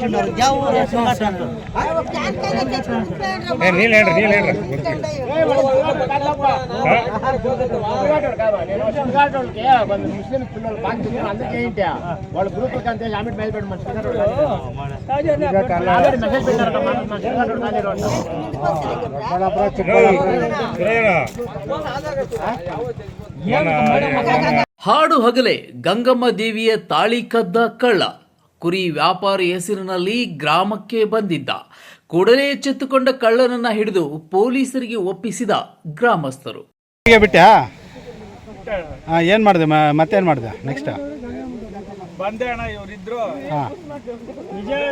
వచ్చిండారు ಯಾವ ಊರು ಸಂಘಾಟ ಅಂತ ఏ నీళ్ళు ఏంట్రా నీళ్ళు ఏంట్రా ఊరికి ముస్లిం పిల్లలు బాగా అందుకే ఏంటి వాళ్ళ గ్రూప్ అంతే ఆమె మేలు పెట్టి మన మెసేజ్ పెట్టారు ಹಾಡು ಹಗಲೇ ಗಂಗಮ್ಮ ದೇವಿಯ ತಾಳಿ ಕದ್ದ ಕಳ್ಳ ಕುರಿ ವ್ಯಾಪಾರಿ ಹೆಸರಿನಲ್ಲಿ ಗ್ರಾಮಕ್ಕೆ ಬಂದಿದ್ದ. ಕೂಡಲೇ ಎಚ್ಚೆತ್ತುಕೊಂಡ ಕಳ್ಳನನ್ನ ಹಿಡಿದು ಪೊಲೀಸರಿಗೆ ಒಪ್ಪಿಸಿದ ಗ್ರಾಮಸ್ಥರು. ಬಿಟ್ಟ ಏನ್ ಮಾಡಿದೆ ಮತ್ತೇನು ಮಾಡಿದೆ? ನೆಕ್ಸ್ಟ್ ಬಂದೆ ಅಣ್ಣ ಇವರಿದ್ರು ಹಾಂ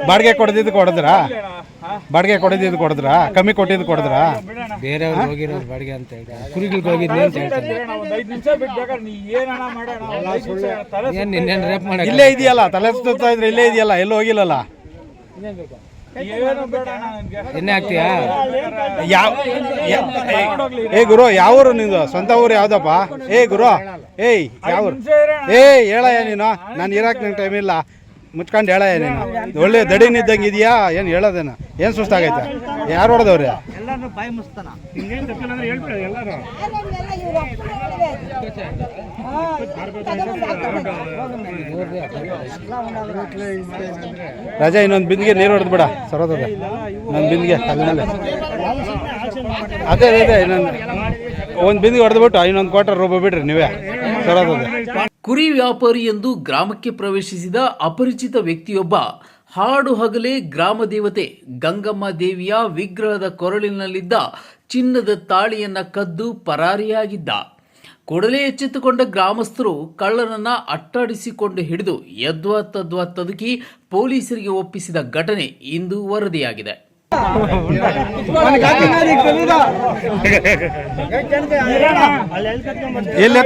ಬಾಡಿಗೆ ಕೊಡದಿದ್ದು ಕೊಡದ್ರಾ? ಬಾಡಿಗೆ ಕೊಡದಿದ್ದು ಕೊಡದ್ರ? ಕಮ್ಮಿ ಕೊಟ್ಟಿದ್ದು ಕೊಡದ್ರಾ? ಬೇರೆಯವ್ರು ಹೋಗಿರೋದು ಬಾಡಿಗೆ ಅಂತ ಹೇಳಿ ಕುರಿಗಳಿಗೆ ಅಂತ ಹೇಳ್ತಾರೆ ಏನ್ ರೇಪ್ ಇಲ್ಲೇ ಇದೆಯಲ್ಲ ತಲೆ ಸುತ್ತಾ ಇದ್ರೆ ಇಲ್ಲೇ ಇದೆಯಲ್ಲ ಎಲ್ಲೂ ಹೋಗಿಲ್ಲಲ್ಲ? ಎಣ್ಣೆ ಹಾಕ್ತೀಯಾ? ಯಾವ ಏ ಗುರು ಯಾವ ಊರು ನಿಂದು? ಸ್ವಂತ ಊರು ಯಾವ್ದಪ್ಪ? ಏ ಗುರು ಏಯ್ ಯಾವ ಏಯ್ ಹೇಳಯ್ಯ ನೀನು. ನಾನು ಇರಕ್ಕೆ ನಂಗೆ ಟೈಮ್ ಇಲ್ಲ. ಮುಚ್ಕೊಂಡು ಹೇಳ ಏನೇನು? ಒಳ್ಳೆ ದಡಿನಿದ್ದಂಗೆ ಇದೆಯಾ ಏನು ಹೇಳೋದೇನ? ಏನು ಸುಸ್ತಾಗೈತೆ? ಯಾರು ಹೊಡೆದವ್ರೆ? ಎಲ್ಲಾರು ಬಾಯಿ ಮುಸ್ತಾನ ಹಿಂಗೇನ್ ತಪ್ಪಿಲ್ಲ ಅಂದ್ರೆ ಹೇಳ್ಬಿಡ ಎಲ್ಲಾರು. ರಜಾ ಇನ್ನೊಂದು ಬಿಂದಿಗೆ ನೀರು ಹೊಡೆದು ಬಿಡ. ಸರೋದವ್ರೆ ಇನ್ನೊಂದು ಬಿಂದಿಗೆ ತಲೆಮೇಲೆ. ಅದೇ ಅದೇ ಅದೇ ಇನ್ನೊಂದು ಒಂದು ಬಿಂದಿಗೆ ಹೊಡೆದ್ಬಿಟ್ಟು ಇನ್ನೊಂದು ಕ್ವಾರ್ಟರ್ ರೂಪಾಯಿ ಬಿಡ್ರಿ ನೀವೇ. ಸರೋದದ. ಕುರಿ ವ್ಯಾಪಾರಿ ಎಂದು ಗ್ರಾಮಕ್ಕೆ ಪ್ರವೇಶಿಸಿದ ಅಪರಿಚಿತ ವ್ಯಕ್ತಿಯೊಬ್ಬ ಹಾಡು ಹಗಲೇ ಗ್ರಾಮ ದೇವತೆ ಗಂಗಮ್ಮ ದೇವಿಯ ವಿಗ್ರಹದ ಕೊರಳಿನಲ್ಲಿದ್ದ ಚಿನ್ನದ ತಾಳಿಯನ್ನ ಕದ್ದು ಪರಾರಿಯಾಗಿದ್ದ. ಕೂಡಲೇ ಎಚ್ಚೆತ್ತುಕೊಂಡ ಗ್ರಾಮಸ್ಥರು ಕಳ್ಳನನ್ನ ಅಟ್ಟಾಡಿಸಿಕೊಂಡು ಹಿಡಿದು ಯದ್ವಾ ತದ್ವಾ ತದುಕಿ ಪೊಲೀಸರಿಗೆ ಒಪ್ಪಿಸಿದ ಘಟನೆ ಇಂದು ವರದಿಯಾಗಿದೆ. ಎಲ್ಲಿ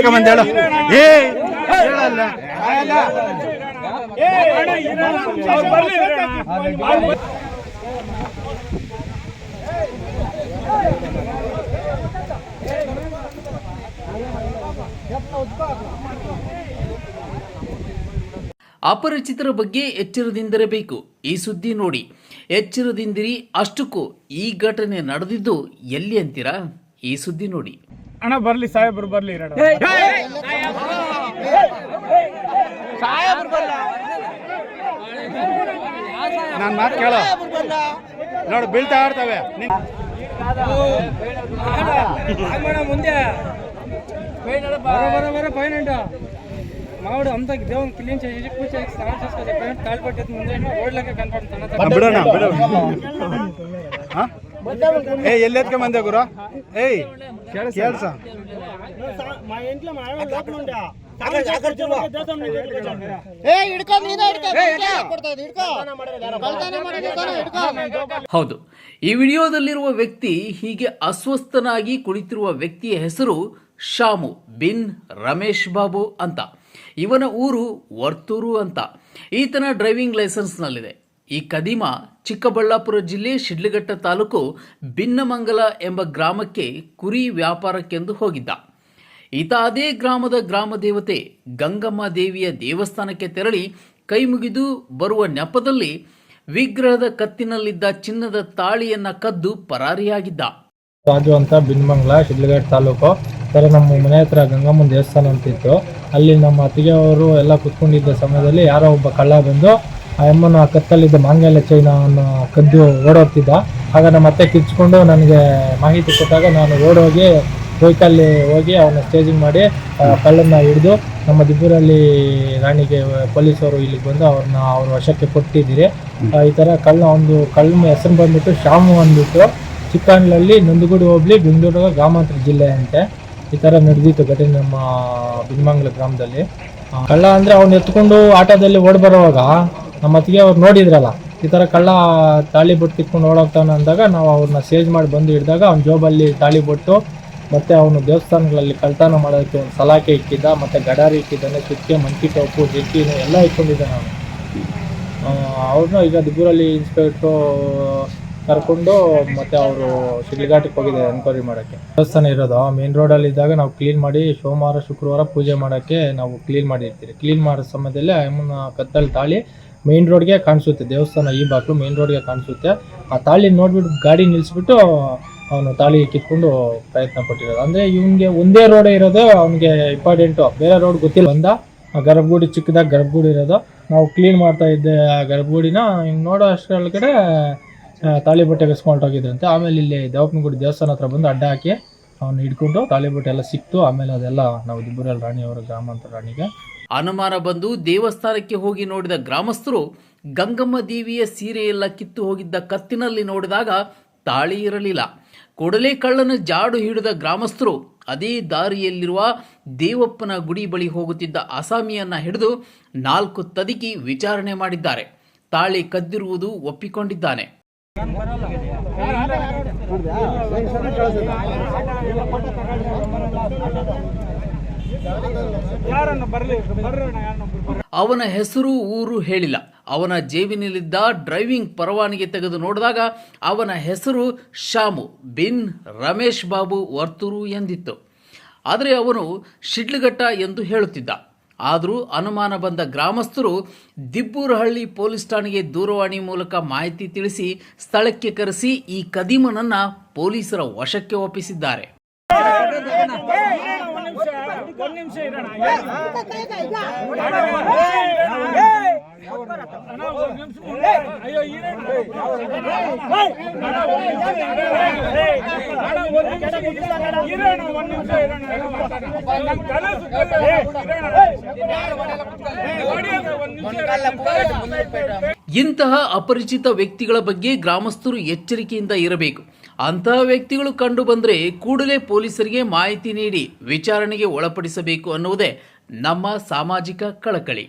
ಅಪರಿಚಿತರ ಬಗ್ಗೆ ಎಚ್ಚರದಿಂದಿರಬೇಕು. ಈ ಸುದ್ದಿ ನೋಡಿ. ಎಚ್ಚರದಿಂದಿರಿ ಅಷ್ಟಕ್ಕೂ ಈ ಘಟನೆ ನಡೆದಿದ್ದು ಎಲ್ಲಿ ಅಂತೀರಾ? ಈ ಸುದ್ದಿ ನೋಡಿ. ಅಣ್ಣ ಬರ್ಲಿ ಸಾಹೇಬ್ರು ಬರ್ಲಿ ಇರೋಣ ನಾನು ಮಾತು ಕೇಳು ನೋಡು ಬೀಳ್ತಾ ಇರ್ತವೆ ನೀನ್- ಮುಂದೆ ಬರ ಬರ ಪೈನೆಂಟ ಮಾಡು ಅಂತ ದೇವನ್ ಕ್ಲೀನ್ చేసి పూజ చేసి స్నానం చేసుకొని పైన తాళి పట్టేది ముందే ఓడ్లకే కనపడుతున్నా ಆ, ಬಿಡೋಣ ಬಿಡು ಹಾ? ಏ ಎಲ್ಲಿ ಎತ್ಕೊಂಬಂದೆ ಗುರು ಏಯ್ ಕೇಳ್ಸ ಹೌದು. ಈ ವಿಡಿಯೋದಲ್ಲಿರುವ ವ್ಯಕ್ತಿ ಹೀಗೆ ಅಸ್ವಸ್ಥನಾಗಿ ಕುಳಿತಿರುವ ವ್ಯಕ್ತಿಯ ಹೆಸರು ಶಾಮು ಬಿನ್ ರಮೇಶ್ ಬಾಬು ಅಂತ. ಇವನ ಊರು ವರ್ತೂರು ಅಂತ. ಈತನ ಡ್ರೈವಿಂಗ್ ಲೈಸೆನ್ಸ್ನಲ್ಲಿದೆ. ಈ ಕದೀಮ ಚಿಕ್ಕಬಳ್ಳಾಪುರ ಜಿಲ್ಲೆ ಶಿಡ್ಲಘಟ್ಟ ತಾಲೂಕು ಭಿನ್ನಮಂಗಲ ಎಂಬ ಗ್ರಾಮಕ್ಕೆ ಕುರಿ ವ್ಯಾಪಾರಕ್ಕೆಂದು ಹೋಗಿದ್ದ. ಈತ ಅದೇ ಗ್ರಾಮದ ಗ್ರಾಮ ದೇವತೆ ಗಂಗಮ್ಮ ದೇವಿಯ ದೇವಸ್ಥಾನಕ್ಕೆ ತೆರಳಿ ಕೈ ಮುಗಿದು ಬರುವ ನೆಪದಲ್ಲಿ ವಿಗ್ರಹದ ಕತ್ತಿನಲ್ಲಿದ್ದ ಚಿನ್ನದ ತಾಳಿಯನ್ನ ಕದ್ದು ಪರಾರಿಯಾಗಿದ್ದ. ರಾಜು ಅಂತ ಬಿನ್ಮಂಗ್ಲ ಶಿಡ್ಲಘಾಟ್ ತಾಲೂಕು. ಸರ್, ನಮ್ಮ ಮನೆ ಹತ್ರ ಗಂಗಮ್ಮನ ದೇವಸ್ಥಾನ ಅಂತಿತ್ತು ಅಲ್ಲಿ ನಮ್ಮ ಅತ್ತಿಗೆಯವರು ಎಲ್ಲ ಕುತ್ಕೊಂಡಿದ್ದ ಸಮಯದಲ್ಲಿ ಯಾರೋ ಒಬ್ಬ ಕಳ್ಳ ಬಂದು ಆ ಅಮ್ಮನ ಕತ್ತಲ್ಲಿದ್ದ ಮಾಂಗಲ್ಯ ಚೈನವನ್ನು ಕದ್ದು ಓಡೋಗ್ತಿದ್ದ. ಆಗ ನಮ್ಮ ಅತ್ತೆ ಕಿಚ್ಕೊಂಡು ನನಗೆ ಮಾಹಿತಿ ಕೊಟ್ಟಾಗ ನಾನು ಓಡೋಗಿ ವೆಹಿಕಲ್ಲಿ ಹೋಗಿ ಅವನ್ನ ಸ್ಟೇಜಿಂಗ್ ಮಾಡಿ ಕಳ್ಳನ್ನ ಹಿಡಿದು ನಮ್ಮ ದಿಬ್ಬೂರಲ್ಲಿ ರಾಣಿಗೆ ಪೊಲೀಸರು ಇಲ್ಲಿಗೆ ಬಂದು ಅವ್ರನ್ನ ಅವ್ರ ವಶಕ್ಕೆ ಕೊಟ್ಟಿದ್ದೀರಿ. ಈ ಥರ ಕಳ್ಳ ಒಂದು, ಕಳ್ಳ ಹೆಸರು ಬಂದ್ಬಿಟ್ಟು ಶಾಮು ಅಂದ್ಬಿಟ್ಟು ಚಿಕ್ಕಂಡ್ಲಲ್ಲಿ ನಂದಗೂಡು ಹೋಗ್ಲಿ ಬೆಂಗಳೂರು ಗ್ರಾಮಾಂತರ ಜಿಲ್ಲೆ ಅಂತೆ. ಈ ಥರ ನಡೆದಿತ್ತು ಘಟನೆ ನಮ್ಮ ಬಿನ್ಮಂಗ್ಲ ಗ್ರಾಮದಲ್ಲಿ. ಕಳ್ಳ ಅಂದರೆ ಅವ್ನು ಎತ್ಕೊಂಡು ಆಟೋದಲ್ಲಿ ಓಡ್ ಬರೋವಾಗ ನಮ್ಮ ಅತ್ತಿಗೆ ಅವ್ರು ನೋಡಿದ್ರಲ್ಲ, ಈ ಥರ ಕಳ್ಳ ತಾಳಿ ಬೊಟ್ಟು ಕಿತ್ಕೊಂಡು ಓಡೋಗ್ತಾನೆ ಅಂದಾಗ ನಾವು ಅವ್ರನ್ನ ಸೇಜ್ ಮಾಡಿ ಬಂದು ಹಿಡಿದಾಗ ಅವ್ನ ಜೋಬಲ್ಲಿ ತಾಳಿ ಬೊಟ್ಟು ಮತ್ತು ಅವನು ದೇವಸ್ಥಾನಗಳಲ್ಲಿ ಕಳ್ತನ ಮಾಡೋದಕ್ಕೆ ಒಂದು ಸಲಾಕೆ ಇಟ್ಟಿದ್ದ, ಮತ್ತು ಗಡಾರಿ ಇಕ್ಕಿದ್ದಾನೆ ಚುಕ್ಕೆ ಮಂಕಿ ಟೋಪು ಜೆಕ್ಕಿನು ಎಲ್ಲ ಇಟ್ಕೊಂಡಿದ್ದಾನೆ ಅವನು. ಅವ್ರನ್ನ ಈಗ ದಿಬ್ಬೂರಲ್ಲಿ ಇನ್ಸ್ಪೆಕ್ಟ್ರು ಕರ್ಕೊಂಡು ಮತ್ತೆ ಅವರು ಸಿಗ್ಲಿಘಾಟಕ್ಕೆ ಹೋಗಿದೆ ಎನ್ಕ್ವೈರಿ ಮಾಡೋಕ್ಕೆ. ದೇವಸ್ಥಾನ ಇರೋದು ಮೇನ್ ರೋಡಲ್ಲಿ ಇದ್ದಾಗ ನಾವು ಕ್ಲೀನ್ ಮಾಡಿ ಸೋಮವಾರ, ಶುಕ್ರವಾರ ಪೂಜೆ ಮಾಡೋಕ್ಕೆ ನಾವು ಕ್ಲೀನ್ ಮಾಡಿರ್ತೀವಿ ಕ್ಲೀನ್ ಮಾಡೋ ಸಮಯದಲ್ಲಿ ಅಮ್ಮನ ಕತ್ತಲ್ಲಿ ತಾಳಿ ಮೇನ್ ರೋಡ್ಗೆ ಕಾಣಿಸುತ್ತೆ. ದೇವಸ್ಥಾನ ಈ ಬಾಕ್ಲು ಮೇನ್ ರೋಡ್ಗೆ ಕಾಣಿಸುತ್ತೆ. ಆ ತಾಳಿ ನೋಡ್ಬಿಟ್ಟು ಗಾಡಿ ನಿಲ್ಲಿಸ್ಬಿಟ್ಟು ಅವನು ತಾಳಿ ಕಿತ್ಕೊಂಡು ಪ್ರಯತ್ನ ಪಟ್ಟಿರೋದು. ಅಂದರೆ ಇವನಿಗೆ ಒಂದೇ ರೋಡೇ ಇರೋದು ಅವನಿಗೆ ಇಂಪಾರ್ಟೆಂಟು ಬೇರೆ ರೋಡ್ ಗೊತ್ತಿಲ್ಲ. ಬಂದ ಗರ್ಭಗುಡಿ ಚಿಕ್ಕದಾಗ ಗರ್ಭಗುಡಿ ಇರೋದು. ನಾವು ಕ್ಲೀನ್ ಮಾಡ್ತಾ ಇದ್ದೆ ಆ ಗರ್ಭಗುಡಿನ. ಹಿಂಗೆ ನೋಡೋ ಅಷ್ಟರೊಳಗಡೆ ತಾಳಿ ಬಟ್ಟೆ ಹೋಗಿದ್ರಂತೆ ಆಮೇಲೆ ಇಲ್ಲಿ ದೇವಪ್ಪನಗುಡಿ ದೇವಸ್ಥಾನ ಹತ್ರ ಬಂದು ಅಡ್ಡ ಹಾಕಿ ಅವನು ಹಿಡ್ಕೊಂಡು ತಾಳಿ ಬಟ್ಟೆ ಎಲ್ಲ ಸಿಕ್ತು. ಆಮೇಲೆ ಅದೆಲ್ಲ ನಾವು ದಿಬ್ಬುರಲ್ ರಾಣಿ ಅವರ ಗ್ರಾಮಾಂತರ ರಾಣಿಗೆ. ಅನುಮಾನ ಬಂದು ದೇವಸ್ಥಾನಕ್ಕೆ ಹೋಗಿ ನೋಡಿದ ಗ್ರಾಮಸ್ಥರು ಗಂಗಮ್ಮ ದೇವಿಯ ಸೀರೆಯೆಲ್ಲ ಕಿತ್ತು ಹೋಗಿದ್ದ ಕತ್ತಿನಲ್ಲಿ ನೋಡಿದಾಗ ತಾಳಿ ಇರಲಿಲ್ಲ. ಕೂಡಲೇ ಕಳ್ಳನ ಜಾಡು ಹಿಡಿದ ಗ್ರಾಮಸ್ಥರು ಅದೇ ದಾರಿಯಲ್ಲಿರುವ ದೇವಪ್ಪನ ಗುಡಿ ಬಳಿ ಹೋಗುತ್ತಿದ್ದ ಅಸಾಮಿಯನ್ನ ಹಿಡಿದು ನಾಲ್ಕು ತದಿಕಿ ವಿಚಾರಣೆ ಮಾಡಿದ್ದಾರೆ. ತಾಳಿ ಕದ್ದಿರುವುದು ಒಪ್ಪಿಕೊಂಡಿದ್ದಾನೆ. ಅವನ ಹೆಸರು ಊರು ಹೇಳಿಲ್ಲ. ಅವನ ಜೇಬಿನಲ್ಲಿದ್ದ ಡ್ರೈವಿಂಗ್ ಪರವಾನಗಿ ತೆಗೆದು ನೋಡಿದಾಗ ಅವನ ಹೆಸರು ಶಾಮು ಬಿನ್ ರಮೇಶ್ ಬಾಬು ವರ್ತೂರು ಎಂದಿತ್ತು ಆದರೆ ಅವನು ಶಿಡ್ಲಘಟ್ಟ ಎಂದು ಹೇಳುತ್ತಿದ್ದ ಆದರೂ ಅನುಮಾನ ಬಂದ ಗ್ರಾಮಸ್ಥರು ದಿಬ್ಬೂರಹಳ್ಳಿ ಪೊಲೀಸ್ ಠಾಣೆಗೆ ದೂರವಾಣಿ ಮೂಲಕ ಮಾಹಿತಿ ತಿಳಿಸಿ ಸ್ಥಳಕ್ಕೆ ಕರೆಸಿ ಈ ಕದೀಮನನ್ನು ಪೊಲೀಸರ ವಶಕ್ಕೆ ಒಪ್ಪಿಸಿದ್ದಾರೆ ಒಂದ್ ನಿಮಿಷ ಇರೋಣ. ಅಯ್ಯೋ ಇರೋಣ. ಒಂದ್ ನಿಮಿಷ ಇರೋಣ. ಇಂತಹ ಅಪರಿಚಿತ ವ್ಯಕ್ತಿಗಳ ಬಗ್ಗೆ ಗ್ರಾಮಸ್ಥರು ಎಚ್ಚರಿಕೆಯಿಂದ ಇರಬೇಕು ಅಂತಹ ವ್ಯಕ್ತಿಗಳು ಕಂಡು ಬಂದರೆ ಕೂಡಲೇ ಪೊಲೀಸರಿಗೆ ಮಾಹಿತಿ ನೀಡಿ ವಿಚಾರಣೆಗೆ ಒಳಪಡಿಸಬೇಕು ಅನ್ನುವುದೇ ನಮ್ಮ ಸಾಮಾಜಿಕ ಕಳಕಳಿ.